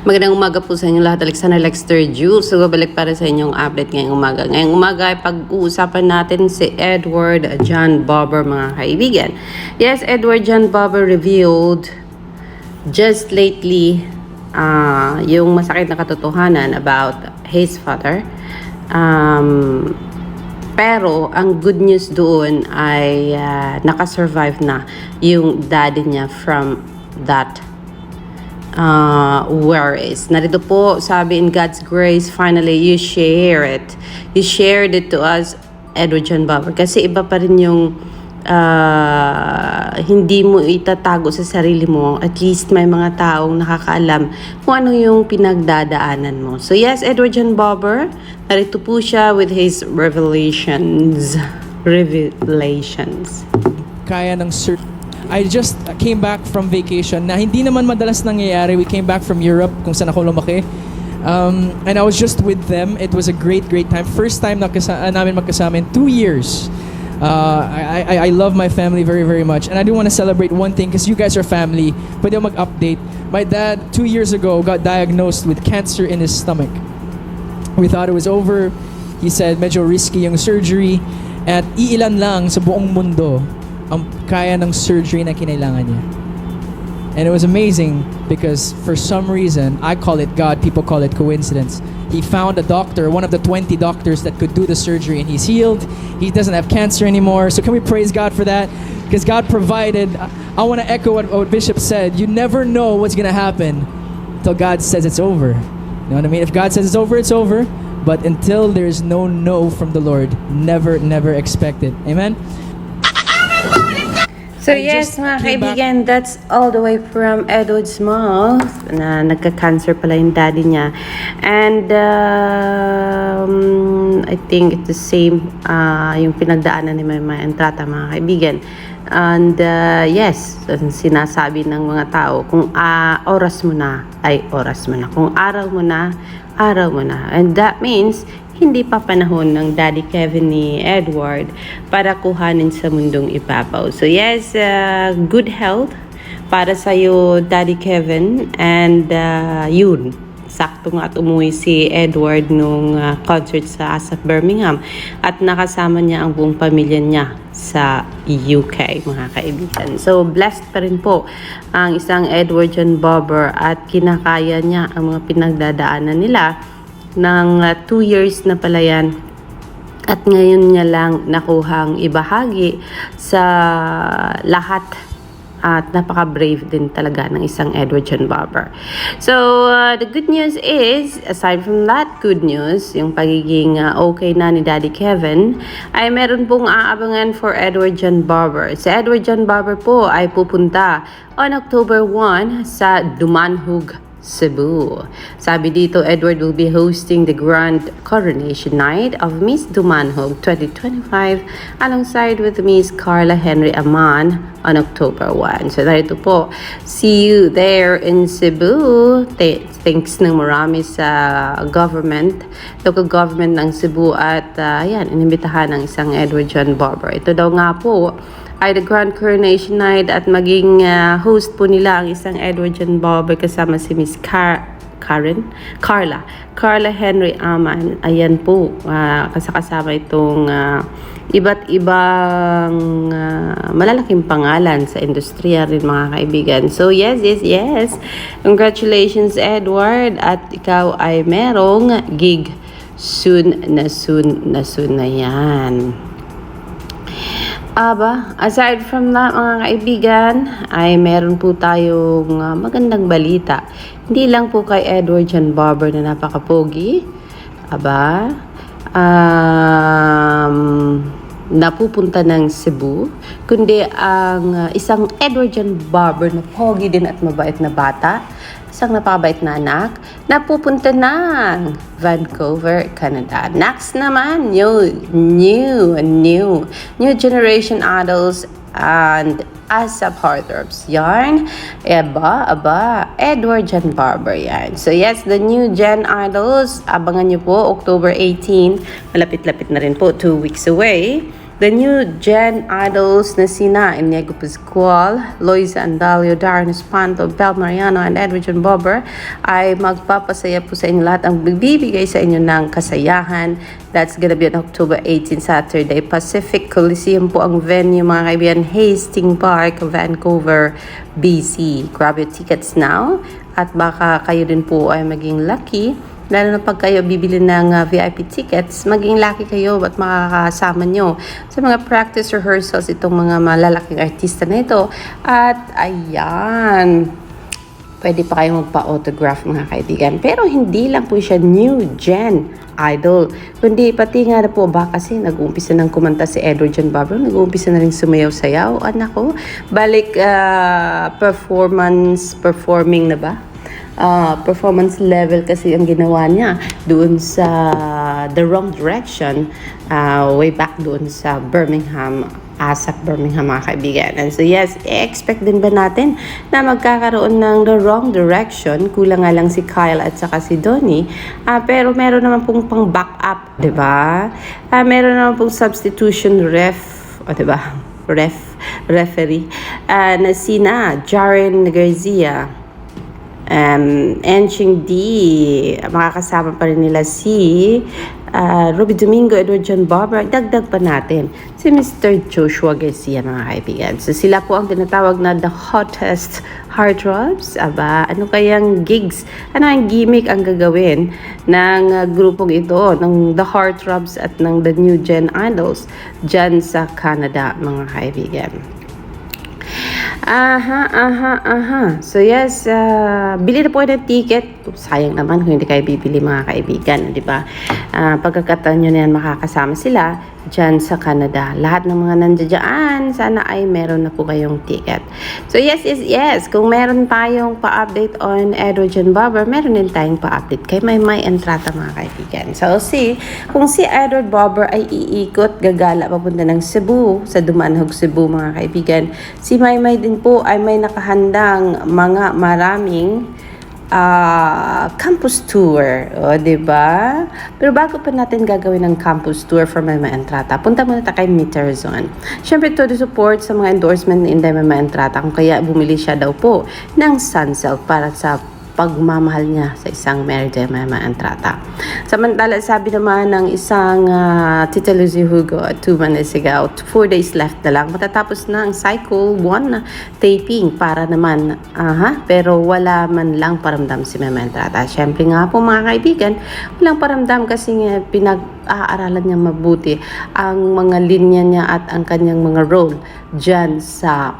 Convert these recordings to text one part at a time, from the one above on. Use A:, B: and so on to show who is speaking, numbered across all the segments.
A: Magandang umaga po sa inyo lahat. Alexander Lexter Jules. So, babalik para sa inyong update ngayong umaga. Ngayong umaga ay pag-uusapan natin si Edward John Bobber, mga kaibigan. Yes, Edward John Bobber revealed just lately uh, yung masakit na katotohanan about his father. Um, pero ang good news doon ay uh, nakasurvive na yung daddy niya from that uh, worries. Narito po, sabi in God's grace, finally, you share it. You shared it to us, Edward John Bauer. Kasi iba pa rin yung uh, hindi mo itatago sa sarili mo. At least may mga taong nakakaalam kung ano yung pinagdadaanan mo. So yes, Edward John Bauer, narito po siya with his revelations. Revelations.
B: kaya ng cert. I just came back from vacation na hindi naman madalas nangyayari. We came back from Europe kung saan ako lumaki. Um, and I was just with them. It was a great, great time. First time na kasa- namin magkasama in two years. Uh, I, I, I love my family very, very much. And I do want to celebrate one thing because you guys are family. Pwede mag-update. My dad, two years ago, got diagnosed with cancer in his stomach. We thought it was over. He said medyo risky yung surgery. At iilan lang sa buong mundo ang kaya ng surgery na kinailangan niya. And it was amazing because for some reason, I call it God, people call it coincidence. He found a doctor, one of the 20 doctors that could do the surgery, and he's healed. He doesn't have cancer anymore. So, can we praise God for that? Because God provided. I want to echo what, what Bishop said. You never know what's going to happen until God says it's over. You know what I mean? If God says it's over, it's over. But until there's no no from the Lord, never, never expect it. Amen?
A: So
B: I
A: yes, mga
B: came back-
A: kaibigan, that's all the way from Edward's mouth na nagka-cancer pala yung daddy niya. And um, I think it's the same uh, yung pinagdaanan ni Mama Entrata, mga kaibigan. And uh, yes, sinasabi ng mga tao, kung ah, oras mo na, ay oras mo na. Kung araw mo na, araw mo na. And that means, hindi pa panahon ng Daddy Kevin ni Edward para kuhanin sa mundong ipapaw. So yes, uh, good health para sa iyo Daddy Kevin and uh, yun sakto nga at umuwi si Edward nung uh, concert sa ASAP Birmingham at nakasama niya ang buong pamilya niya sa UK mga kaibigan. So blessed pa rin po ang isang Edward John Bobber at kinakaya niya ang mga pinagdadaanan nila ng 2 years na pala yan at ngayon niya lang nakuhang ibahagi sa lahat at napaka-brave din talaga ng isang Edward John Barber. So, uh, the good news is, aside from that good news, yung pagiging uh, okay na ni Daddy Kevin, ay meron pong aabangan for Edward John Barber. Si Edward John Barber po ay pupunta on October 1 sa Dumanhog, Cebu. Sabi dito, Edward will be hosting the Grand Coronation Night of Miss Dumanhog 2025 alongside with Miss Carla Henry Aman on October 1. So, narito po. See you there in Cebu. Th- thanks ng marami sa government, local government ng Cebu at uh, yan, inimbitahan ng isang Edward John Barber. Ito daw nga po ay the Grand Coronation Night at maging uh, host po nila ang isang Edward John Barber kasama si Miss Car Karen? Carla. Carla Henry Aman. Ayan po. Uh, kasakasama itong uh, iba't ibang uh, malalaking pangalan sa industriya rin mga kaibigan. So yes, yes, yes. Congratulations Edward at ikaw ay merong gig soon na soon na soon na yan. Aba, aside from that mga kaibigan, ay meron po tayong uh, magandang balita. Hindi lang po kay Edward John Barber na napakapogi. Aba, um, napupunta ng Cebu, kundi ang uh, isang Edward John Barber na pogi din at mabait na bata, isang napakabait na anak, napupunta ng Vancouver, Canada. Next naman, new, new, new, new generation idols and ASAP Heartthrops yarn. Aba, aba, Edward John Barber yan. So yes, the new Gen Idols, abangan nyo po, October 18, malapit-lapit na rin po, two weeks away. The new Gen Idols na sina Inigo Pascual, Loisa Andalio, Darren Espanto, Bel Mariano, and John Bobber ay magpapasaya po sa inyo lahat ang bibigay sa inyo ng kasayahan. That's gonna be on October 18, Saturday. Pacific Coliseum po ang venue mga kaibigan. Hastings Park, Vancouver, BC. Grab your tickets now at baka kayo din po ay maging lucky lalo na pag kayo bibili ng uh, VIP tickets, maging lucky kayo at makakasama nyo sa mga practice rehearsals itong mga malalaking artista na ito. At ayan, pwede pa kayong magpa-autograph mga kaibigan. Pero hindi lang po siya new gen idol. Kundi pati nga na po ba kasi nag-uumpisa ng kumanta si Edward John Barbaro, nag-uumpisa na rin sumayaw-sayaw. Anak ko, balik ah, performance, performing na ba? Ah, performance level kasi ang ginawa niya doon sa The Wrong Direction ah, way back doon sa Birmingham ASAP Birmingham mga kaibigan. And so yes, expect din ba natin na magkakaroon ng The Wrong Direction? Kulang nga lang si Kyle at saka si Donnie. Ah, pero meron naman pong pang backup, di ba? Ah, meron naman pong substitution ref, o di ba? Ref, referee. Ah, na sina Jaren Garcia, um, Enching D, makakasama pa rin nila si uh, Ruby Domingo, Edward John Barber, dagdag pa natin si Mr. Joshua Garcia mga kaibigan. So sila po ang tinatawag na the hottest heartthrobs. Aba, ano kayang gigs, ano ang gimmick ang gagawin ng uh, grupong ito, ng the heartthrobs at ng the new gen idols dyan sa Canada mga kaibigan. Aha, aha, aha. So yes, uh, bili na po kayo ng ticket. Sayang naman kung hindi kayo bibili mga kaibigan, di ba? Uh, pagkakataon nyo na yan, makakasama sila dyan sa Canada. Lahat ng mga nandiyan, sana ay meron na po kayong ticket. So yes, yes, yes. Kung meron tayong pa-update on John Barber, meron din tayong pa-update kay Maymay Entrata mga kaibigan. So see, kung si Edward Barber ay iikot, gagala papunta ng Cebu, sa Dumanhog Cebu mga kaibigan, si Maymay din po ay may nakahandang mga maraming ah, campus tour, o, ba? Pero bago pa natin gagawin ng campus tour for Mama Entrata, punta muna tayo kay Meterzone. Siyempre, to the support sa mga endorsement ni Inday Mama Entrata, kung kaya bumili siya daw po ng Sunsilk para sa pagmamahal niya sa isang Mary de Mama Entrata. Samantala, sabi naman ng isang uh, Tita Lucy Hugo at minutes ago, four days left na lang. Matatapos na ang cycle 1 na taping para naman, aha, pero wala man lang paramdam si Mama Entrata. Siyempre nga po mga kaibigan, walang paramdam kasi nga pinag-aaralan niya mabuti ang mga linya niya at ang kanyang mga role dyan sa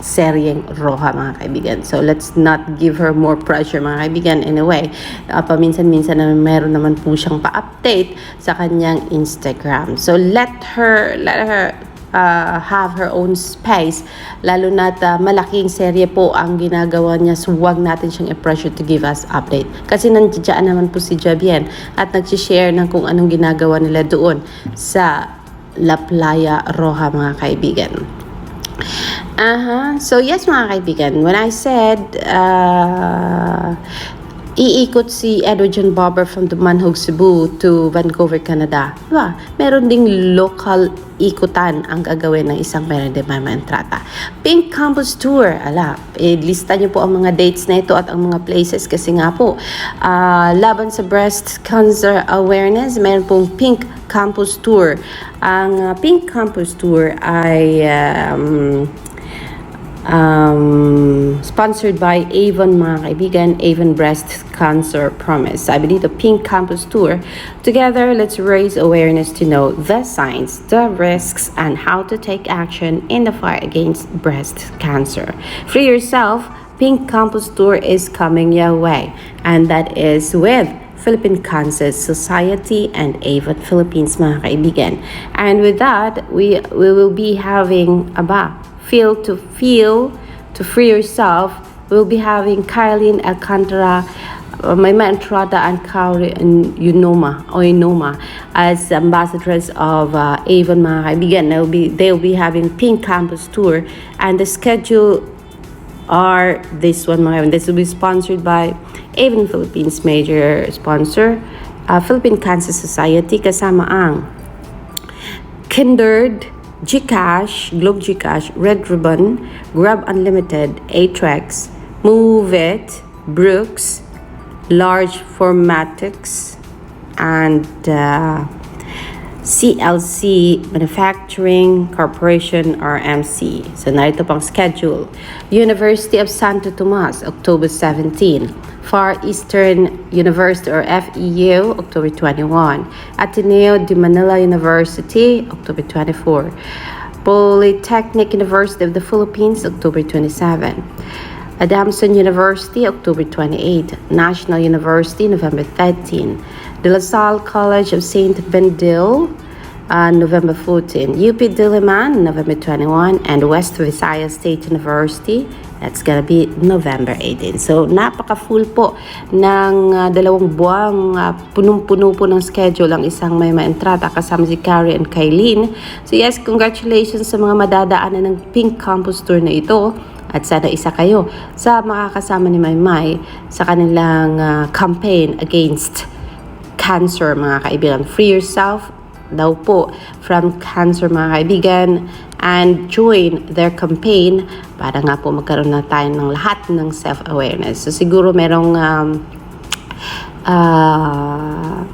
A: seryeng Roja mga kaibigan. So let's not give her more pressure mga kaibigan. Anyway, uh, paminsan-minsan na meron naman po siyang pa-update sa kanyang Instagram. So let her, let her uh, have her own space. Lalo na uh, malaking serye po ang ginagawa niya. So huwag natin siyang i-pressure to give us update. Kasi nandiyan naman po si Javier at nag-share ng kung anong ginagawa nila doon sa La Playa Roja mga kaibigan. Aha. So, yes mga kaibigan, when I said uh, iikot si Edward John Barber from Dumanhog, Cebu to Vancouver, Canada, diba? meron ding local ikutan ang gagawin ng isang Mary de Mama Entrata. Pink Campus Tour, ala, eh, lista niyo po ang mga dates na ito at ang mga places kasi nga po, ah, laban sa breast cancer awareness, meron pong Pink Campus Tour. Ang ah, Pink Campus Tour ay um, um, sponsored by Avon mga kaibigan, Avon Breast Cancer Promise. I Sabi dito, Pink Campus Tour. Together, let's raise awareness to know the signs, the risks, and how to take action in the fight against breast cancer. Free yourself, Pink Campus Tour is coming your way. And that is with Philippine Cancer Society and Avon Philippines mga kaibigan. And with that, we, we will be having, aba, feel to feel to free yourself we'll be having Caroline Alcantara uh, Maima Entrada and Kauri and Unoma or Unoma as ambassadors of uh, Avon mga. They'll be, they'll be having Pink Campus Tour and the schedule are this one mga. This will be sponsored by Avon Philippines major sponsor uh, Philippine Cancer Society kasama ang Kindred Gcash, Globe Gcash, Red Ribbon, Grab Unlimited, Atrex, Move It, Brooks, Large Formatics, and uh, CLC Manufacturing Corporation or MC. So narito pang schedule. University of Santo Tomas, October 17. Far Eastern University or FEU, October 21. Ateneo de Manila University, October 24. Polytechnic University of the Philippines, October 27. Adamson University, October 28. National University, November 13. De La Salle College of St. Benedil, uh, November 14. UP Diliman, November 21. And West Visayas State University, that's gonna be November 18. So, napaka-full po ng uh, dalawang buwang uh, punong-puno po ng schedule ang isang may entrata kasama si Carrie and Kylene. So, yes, congratulations sa mga madadaanan ng Pink Campus Tour na ito. At sana isa kayo sa makakasama ni Maymay sa kanilang uh, campaign against cancer mga kaibigan. Free yourself daw po from cancer mga kaibigan and join their campaign para nga po magkaroon na tayo ng lahat ng self-awareness. So siguro merong um, ah,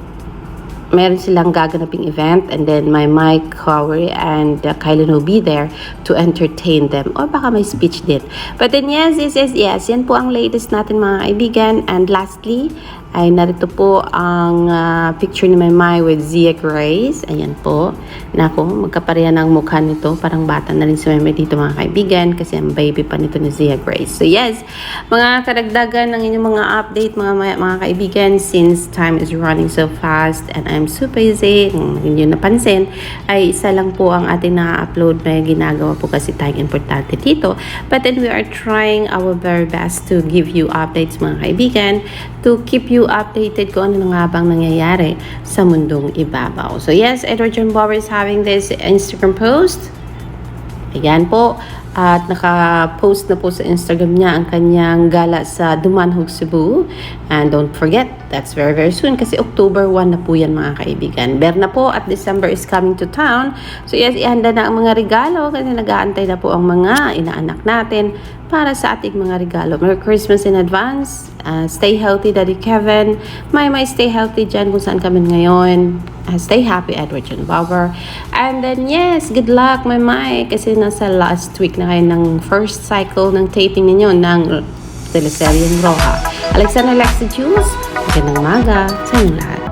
A: meron silang gaganaping event and then my Mike Cowery and uh, Kylan will be there to entertain them or baka may speech din. But then yes, yes, yes, yes, yan po ang latest natin mga kaibigan and lastly ay narito po ang uh, picture ni Maymay with Zia Grace. Ayan po. Nako, magkapareha ng mukha nito. Parang bata na rin si Maymay dito mga kaibigan kasi ang baby pa nito ni Zia Grace. So yes, mga karagdagan ng inyong mga update mga mga, kaibigan since time is running so fast and I'm super busy. Kung hindi napansin, ay isa lang po ang ating na-upload. May ginagawa po kasi tayong importante dito. But then we are trying our very best to give you updates mga kaibigan to keep you updated kung ano nga bang nangyayari sa mundong ibabaw. So yes, Edward John Bauer is having this Instagram post. Ayan po. At naka-post na po sa Instagram niya ang kanyang gala sa Dumanhog, Cebu. And don't forget, that's very very soon kasi October 1 na po yan mga kaibigan. Ber na po at December is coming to town. So yes, ihanda na ang mga regalo kasi nag-aantay na po ang mga inaanak natin para sa ating mga regalo. Merry Christmas in advance. Uh, stay healthy, Daddy Kevin. May may stay healthy dyan kung saan kami ngayon. Uh, stay happy, Edward John Bauer. And then, yes, good luck, my my. Kasi nasa last week na kayo ng first cycle ng taping ninyo ng teleseryeng Roja. Alexander Lexi Jules, magandang maga sa inyong lahat.